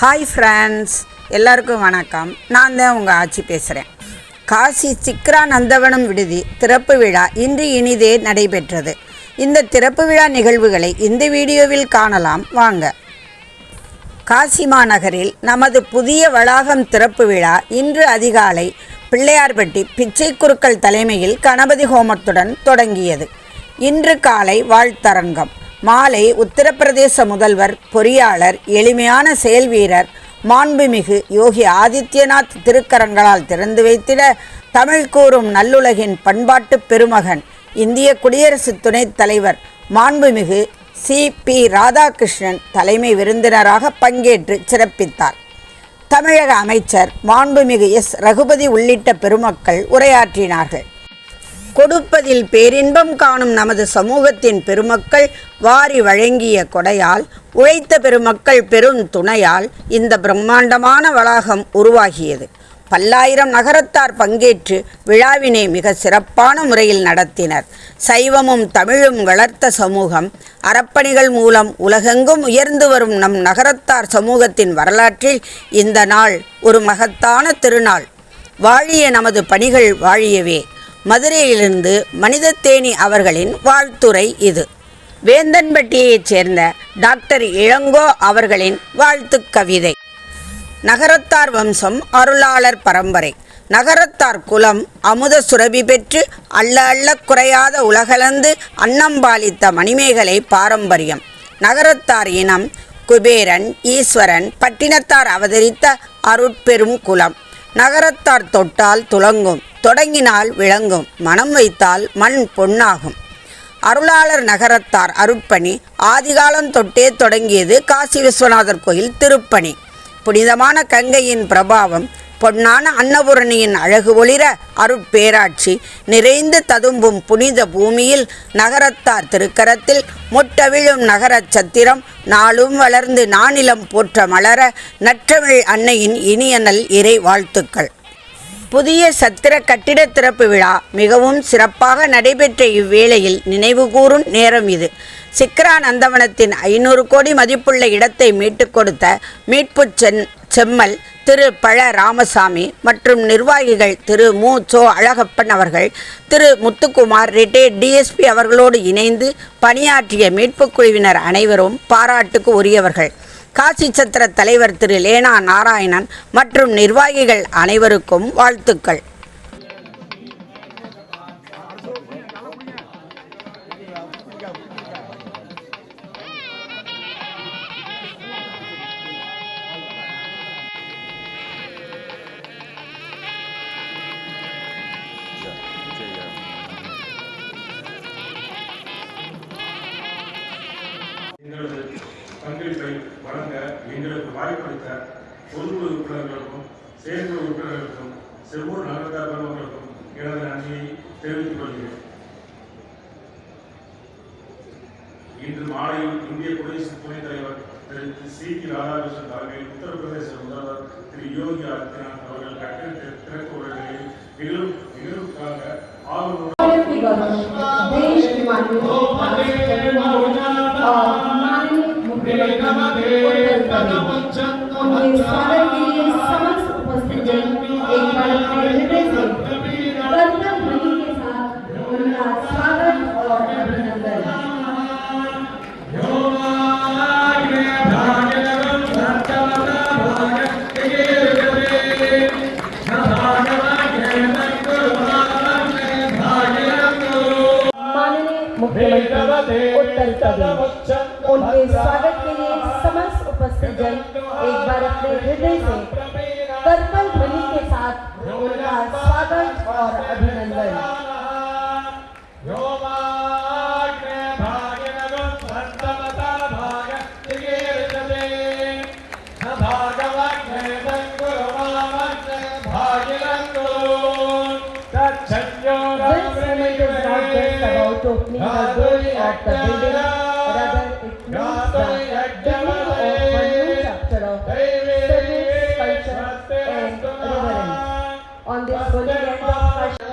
Hi friends எல்லாருக்கும் வணக்கம். நான் தான் உங்கள் ஆட்சி பேசுகிறேன் காசி சிக்ரா நந்தவனம் விடுதி திறப்பு விழா இன்று இனிதே நடைபெற்றது. இந்த திறப்பு விழா நிகழ்வுகளை இந்த வீடியோவில் காணலாம். வாங்க. காசி மாநகரில் நமது புதிய வளாகம் திறப்பு விழா இன்று அதிகாலை பிள்ளையார்பட்டி பிச்சை குருக்கள் தலைமையில் கணபதி ஹோமத்துடன் தொடங்கியது. இன்று காலை வாழ்த்தரங்கம் மாலை உத்தரப்பிரதேச முதல்வர் பொறியாளர் எளிமையான செயல்வீரர் மாண்புமிகு யோகி ஆதித்யநாத் திருக்கரங்களால் திறந்து வைத்திட தமிழ் கூறும் நல்லுலகின் பண்பாட்டு பெருமகன் இந்திய குடியரசு துணைத் தலைவர் மாண்புமிகு சி. பி. ராதாகிருஷ்ணன் தலைமை விருந்தினராக பங்கேற்று சிறப்பித்தார். தமிழக அமைச்சர் மாண்புமிகு எஸ். ரகுபதி உள்ளிட்ட பெருமக்கள் உரையாற்றினார்கள். கொடுப்பதில் பேரின்பம் காணும் நமது சமூகத்தின் பெருமக்கள் வாரி வழங்கிய கொடையால் உழைத்த பெருமக்கள் பெரும் துணையால் இந்த பிரம்மாண்டமான வளாகம் உருவாகியது. பல்லாயிரம் நகரத்தார் பங்கேற்று விழாவினை மிக சிறப்பான முறையில் நடத்தினர். சைவமும் தமிழும் வளர்த்த சமூகம் அறப்பணிகள் மூலம் உலகெங்கும் உயர்ந்து வரும் நம் நகரத்தார் சமூகத்தின் வரலாற்றில் இந்த நாள் ஒரு மகத்தான திருநாள். வாழிய நமது பணிகள் வாழியவே. மதுரையிலிருந்து மனிதத்தேனி அவர்களின் வாழ்த்துரை இது. வேந்தன்பட்டியைச் சேர்ந்த டாக்டர் இளங்கோ அவர்களின் வாழ்த்துக் கவிதை. நகரத்தார் வம்சம் அருளாளர் பரம்பரை. நகரத்தார் குலம் அமுத சுரபி பெற்று அல்ல அல்ல குறையாத உலகளந்து அன்னம்பாலித்த மணிமேகலை பாரம்பரியம். நகரத்தார் இனம் குபேரன் ஈஸ்வரன் பட்டினத்தார் அவதரித்த அருட்பெரும் குலம். நகரத்தார் தொட்டால் துலங்கும் தொடங்கினால் விளங்கும். மனம் வைத்தால் மண் பொன்னாகும். அருளாளர் நகரத்தார் அருட்பணி. ஆதிகாலம் தொட்டே தொடங்கியது காசி விஸ்வநாதர் கோயில் திருப்பணி. புனிதமான கங்கையின் பிரபாவம் பொன்னான அன்னபூரணியின் அழகு ஒளிர அருட்பேராட்சி நிறைந்து ததும்பும் புனித பூமியில் நகரத்தார் திருக்கரத்தில் முட்டவிழும் நகரச் சத்திரம் நாளும் வளர்ந்து நானிலம் போற்ற மலர நற்றமிழ் அன்னையின் இனிய நல் இறை வாழ்த்துக்கள். புதிய சத்திர கட்டிட திறப்பு விழா மிகவும் சிறப்பாக நடைபெற்ற இவ்வேளையில் நினைவுகூரும் நேரம் இது. சிக்ரா நந்தவனத்தின் ஐநூறு கோடி மதிப்புள்ள இடத்தை மீட்டுக் கொடுத்த மீட்பு சென் செம்மல் திரு பழ ராமசாமி மற்றும் நிர்வாகிகள் திரு மு. சோ. அழகப்பன் அவர்கள் திரு முத்துக்குமார் ரிட்டையர்ட் டிஎஸ்பி அவர்களோடு இணைந்து பணியாற்றிய மீட்புக் குழுவினர் அனைவரும் பாராட்டுக்கு உரியவர்கள். காசி சத்திர தலைவர் திரு லேனா நாராயணன் மற்றும் நிர்வாகிகள் அனைவருக்கும் வாழ்த்துக்கள். எங்களுக்கு வாய்ப்பளித்த பொதுக்குழு உறுப்பினர்களுக்கும் செயற்குழு உறுப்பினர்களுக்கும் செவ்வூர் நகரத்தார் பெருமக்களுக்கும் எனது நன்றியை தெரிவித்துக் கொள்கிறேன். இன்று மாலையில் இந்திய குடியரசு துணைத் தலைவர் திரு. சி. பி ராதாகிருஷ்ணன் தலைமையில் உத்தரப்பிரதேச முதல்வர் திரு. யோகி ஆதித்யநாத் அவர்கள் கட்டிட திறப்பு உரைகளில் நிகழும் நிகழ்வுக்காக ஆர்வம் उत्तर about opening the doors of the building, rather it means the beginning of a new chapter of service, culture and reverence. On this holy day of Kashi,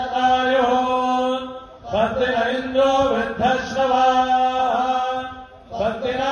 भद्रैन्द्रो वृद्धश्रवा लक्ष्मिना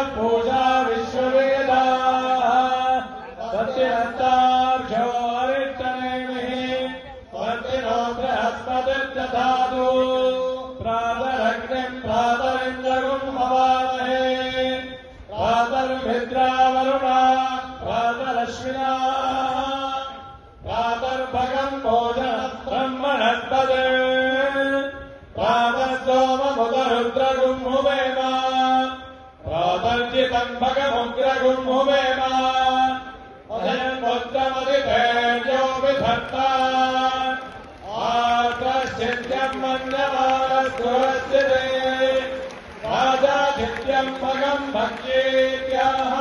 त्र्यम्बकमुग्रगुम्भुमेमा पुत्रमधिभैर्योभिधत्ता आत्रश्चिन्त्यम् मन्दवारस्तुरस्य ते राजाधित्यम्बकम् भक्त्येत्याह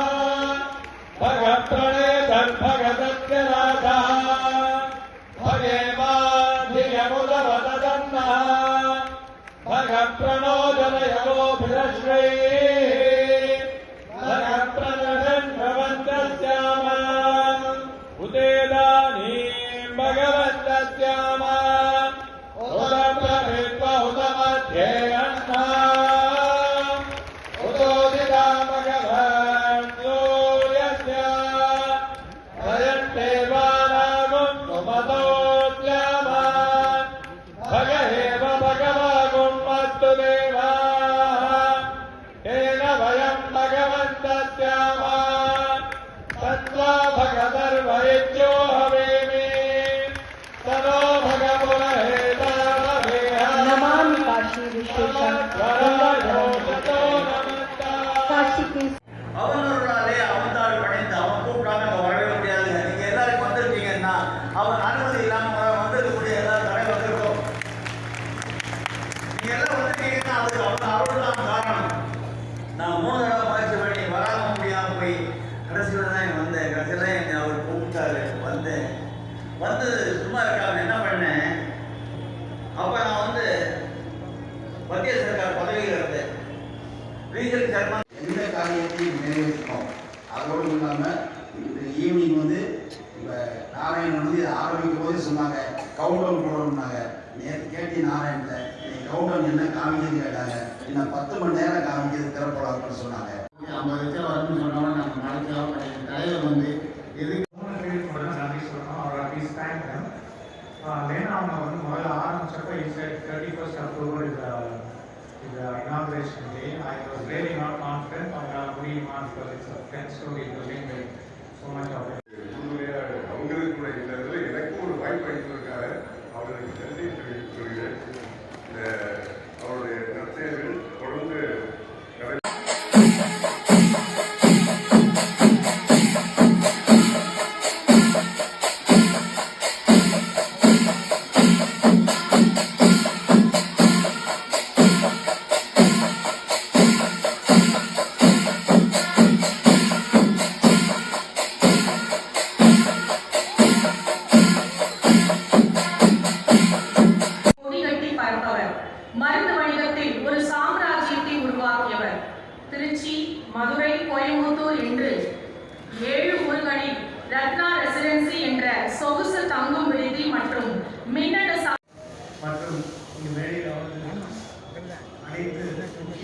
भगप्रणे तद्भगतस्य नाथः भगेवाधियमुदवदन्नः भगप्रणोदनयोभिरश्रये அவர்களாலே அவந்தாள் பணிந்து அவன் கூப்பிடாம வரவே முடியாது. நீங்க எல்லாரும் வந்திருக்கீங்கன்னா அவன் அனுமதி இல்லாம வந்திருக்கக்கூடிய எல்லா தடை வந்திருக்கும் நீங்க எல்லாம் வந்திருக்கீங்கன்னா அது அவன் காரணம். நான் மூணு தடவை முயற்சி பண்ணி வராம முடியாம போய் கடைசியில் தான் என் கூப்பிட்டாரு. வந்தேன். வந்து சும்மா இருக்காம என்ன பண்ணேன்? அப்போ நான் வந்து மத்திய சர்க்கார் பதவியில் இருந்தேன். ரீஜன் சர்மா காரியத்தையும் நிறைவேற்றணும் அதோடு இல்லாமல் ஈவினிங் வந்து இப்போ நாராயணன் வந்து இதை ஆரம்பிக்கும் போதே சொன்னாங்க கவுண்டவுன் போடணும்னாங்க. நேற்று கேட்டி நாராயணில் இன்னைக்கு கவுண்டவுன் என்ன காமிக்குதுன்னு கேட்டாங்க. இன்னும் பத்து மணி நேரம் காமிக்கிறது திறப்படாதுன்னு சொன்னாங்க. ஐம்பது லட்சம் வரும்னு சொன்னோம் நம்ம நாளைக்கு தலைவர் வந்து then அவங்க வந்து முதல்ல ஆரம்பிச்சப்ப it's thirty first October இது இது inauguration day I was really not confident அவங்களால முடியுமான்னு because it's a friend story it was like so much of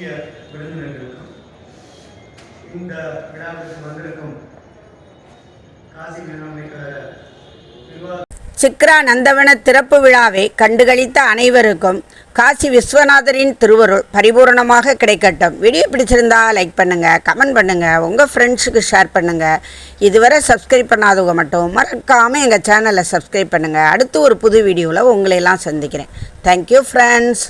முக்கிய விருந்தினர்களுக்கும் இந்த விழாவிற்கு வந்திருக்கும் காசி மேலாண்மை சிக்ரா நந்தவன திறப்பு விழாவை கண்டுகளித்த அனைவருக்கும் காசி விஸ்வநாதரின் திருவருள் பரிபூரணமாக கிடைக்கட்டும். வீடியோ பிடிச்சிருந்தா லைக் பண்ணுங்கள் கமெண்ட் பண்ணுங்கள் உங்கள் ஃப்ரெண்ட்ஸுக்கு ஷேர் பண்ணுங்கள் இதுவரை சப்ஸ்கிரைப் பண்ணாதவங்க மட்டும் மறக்காமல் எங்கள் சேனலை சப்ஸ்கிரைப் பண்ணுங்கள் அடுத்து ஒரு புது வீடியோவில் உங்களையெல்லாம் சந்திக்கிறேன். Thank you friends